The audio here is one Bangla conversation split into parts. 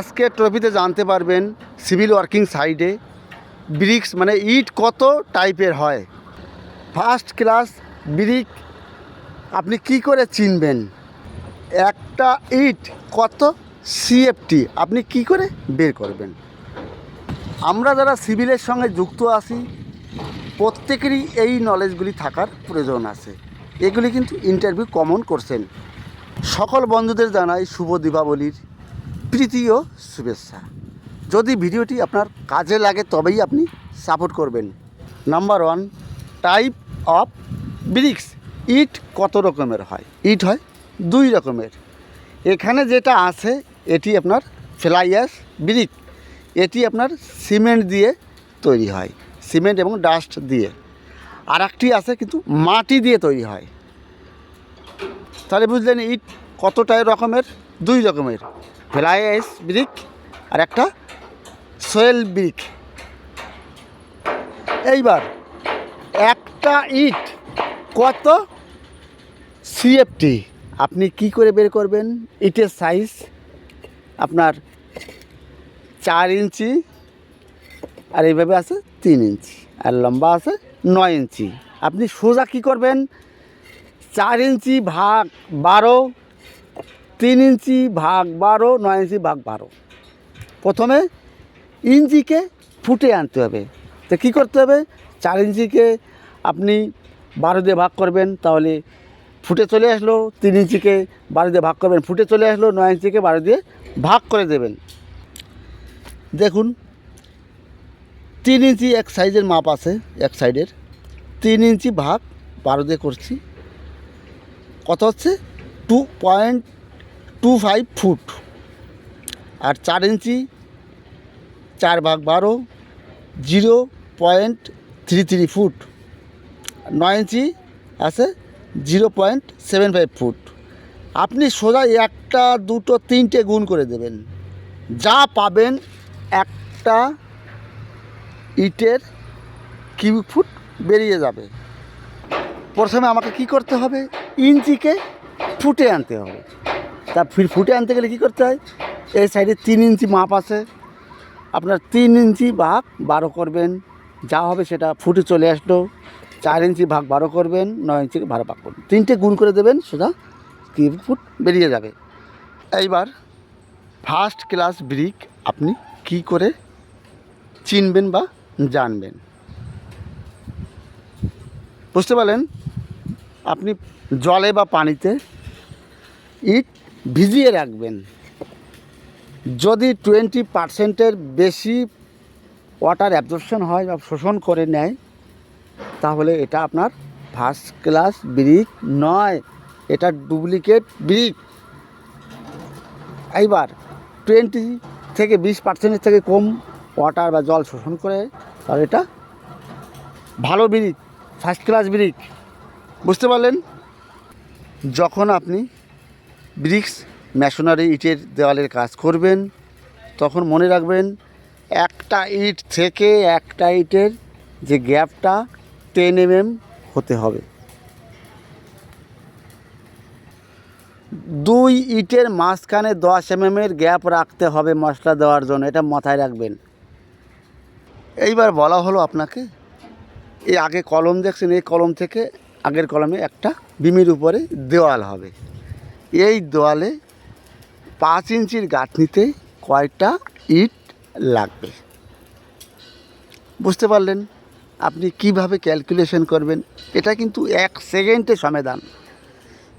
আজকে ট্রফিতে জানতে পারবেন সিভিল ওয়ার্কিং সাইডে ব্রিক্স মানে ইট কত টাইপের হয়। ফার্স্ট ক্লাস ব্রিক, আপনি কি করে চিনবেন? একটা ইট কত সিএফটি আপনি কি করে বের করবেন? আমরা যারা সিভিলের সঙ্গে যুক্ত আছি, প্রত্যেকেরই এই নলেজগুলি থাকার প্রয়োজন আছে। এগুলি কিন্তু ইন্টারভিউ কমন করছেন সকল বন্ধুদের জানাই শুভ দীপাবলির। প্রীতি ও শুভেচ্ছা। যদি ভিডিওটি আপনার কাজে লাগে তবেই আপনি সাপোর্ট করবেন। Number one type of bricks ইট কত রকমের হয়? ইট হয় দুই রকমের। এখানে যেটা আছে, এটি আপনার ফ্লাইয়াস ব্রিক। এটি আপনার সিমেন্ট দিয়ে তৈরি হয়, সিমেন্ট এবং ডাস্ট দিয়ে। আর একটি আছে কিন্তু মাটি দিয়ে তৈরি হয়। তাহলে বুঝলেন, ইট কতটা রকমের? দুই রকমের। ফ্লাইস ব্রিক আর একটা সোয়েল ব্রিক। এইবার একটা ইট কত? সিএফটি। আপনি কি করে বের করবেন? ইটের সাইজ আপনার চার ইঞ্চি আর এইভাবে আছে তিন ইঞ্চি আর লম্বা আছে নয় ইঞ্চি। আপনি সোজা কি করবেন? চার ইঞ্চি ভাগ বারো তিন ইঞ্চি ভাগ বারো, নয় ইঞ্চি ভাগ বারো। প্রথমে ইঞ্চিকে ফুটে আনতে হবে। তো কী করতে হবে? চার ইঞ্চিকে আপনি বারো দিয়ে ভাগ করবেন, তাহলে ফুটে চলে আসলো। তিন ইঞ্চিকে বারো দিয়ে ভাগ করবেন, ফুটে চলে আসলো। নয় ইঞ্চিকে বারো দিয়ে ভাগ করে দেবেন। দেখুন, তিন ইঞ্চি এক সাইজের মাপ আছে এক সাইডের। তিন ইঞ্চি ভাগ বারো দিয়ে করছি। কত হচ্ছে? Two point two five foot আর চার ইঞ্চি, চার ভাগ বারো zero point three three foot নয় ইঞ্চি আছে zero point seven five foot আপনি সোজা একটা, দুটো, তিনটে গুণ করে দেবেন। যা পাবেন একটা ইটের কিউবিক ফুট বেরিয়ে যাবে। প্রথমে আমাকে কি করতে হবে? ইঞ্চিকে ফুটে আনতে হবে। তা ফির ফুটে আনতে গেলে কী করতে হয়? এই সাইডে তিন ইঞ্চি মাপ আছে। আপনার তিন ইঞ্চি ভাগ বারো করবেন। যা হবে সেটা ফুটে চলে আসলো। চার ইঞ্চি ভাগ বারো করবেন, নয় ইঞ্চি বারো ভাগ করবেন। তিনটে গুণ করে দেবেন সোজা কি ফুট বেরিয়ে যাবে। এইবার ফার্স্ট ক্লাস ব্রিক আপনি কি করে চিনবেন বা জানবেন? বুঝতে পারলেন? আপনি জলে বা পানিতে ইট ভিজিয়ে রাখবেন। যদি টোয়েন্টি পার্সেন্টের বেশি ওয়াটার অ্যাবজর্পশন হয় বা শোষণ করে নেয়, তাহলে এটা আপনার ফার্স্ট ক্লাস ব্রিক নয়, এটা ডুপ্লিকেট ব্রিক। এইবার টোয়েন্টি থেকে বিশ পার্সেন্টের থেকে কম ওয়াটার বা জল শোষণ করে, তাহলে এটা ভালো ব্রিক ফার্স্ট ক্লাস ব্রিক। বুঝতে পারলেন? যখন আপনি ব্রিক্স মেশনারি ইটের দেওয়ালের কাজ করবেন। তখন মনে রাখবেন, একটা ইট থেকে একটা ইটের যে গ্যাপটা টেন এমএম হতে হবে। দুই ইটের মাঝখানে দশ এমএমের গ্যাপ রাখতে হবে মশলা দেওয়ার জন্য, এটা মাথায় রাখবেন। এইবার বলা হলো আপনাকে, এই আগে কলম দেখছেন, এই কলম থেকে আগের কলমে একটা বিমির উপরে দেওয়াল হবে। এই দেওয়ালে পাঁচ ইঞ্চির গাঁথনিতে কয়টা ইট লাগবে? বুঝতে পারলেন আপনি কীভাবে ক্যালকুলেশন করবেন? এটা কিন্তু এক সেকেন্ডে সমাধান।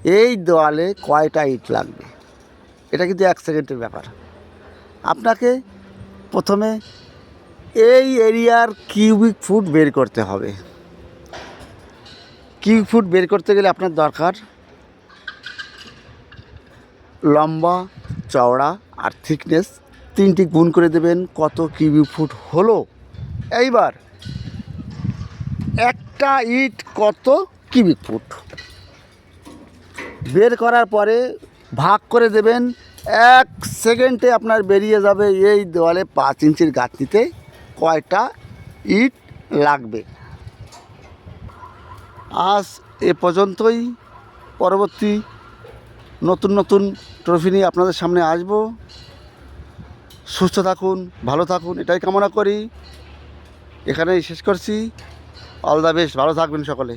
এই দেওয়ালে কয়টা ইট লাগবে? এটা কিন্তু এক সেকেন্ডের ব্যাপার। আপনাকে প্রথমে এই এরিয়ার কিউবিক ফুট বের করতে হবে। কিউবিক ফুট বের করতে গেলে আপনার দরকার লম্বা, চওড়া আর থিকনেস তিনটি গুণ করে দেবেন কত কিউবিক ফুট হলো। এইবার একটা ইট কত কিউবিক ফুট? বের করার পরে ভাগ করে দেবেন, এক সেকেন্ডে আপনার বেরিয়ে যাবে এই দেওয়ালে পাঁচ ইঞ্চির গাঁথনিতে কয়টা ইট লাগবে। আজ এ পর্যন্তই, পরবর্তী নতুন নতুন ট্রফি নিয়ে আপনাদের সামনে আসব। সুস্থ থাকুন, ভালো থাকুন, এটাই কামনা করি। এখানেই শেষ করছি। অল দ্য বেস্ট ভালো থাকবেন সকলে।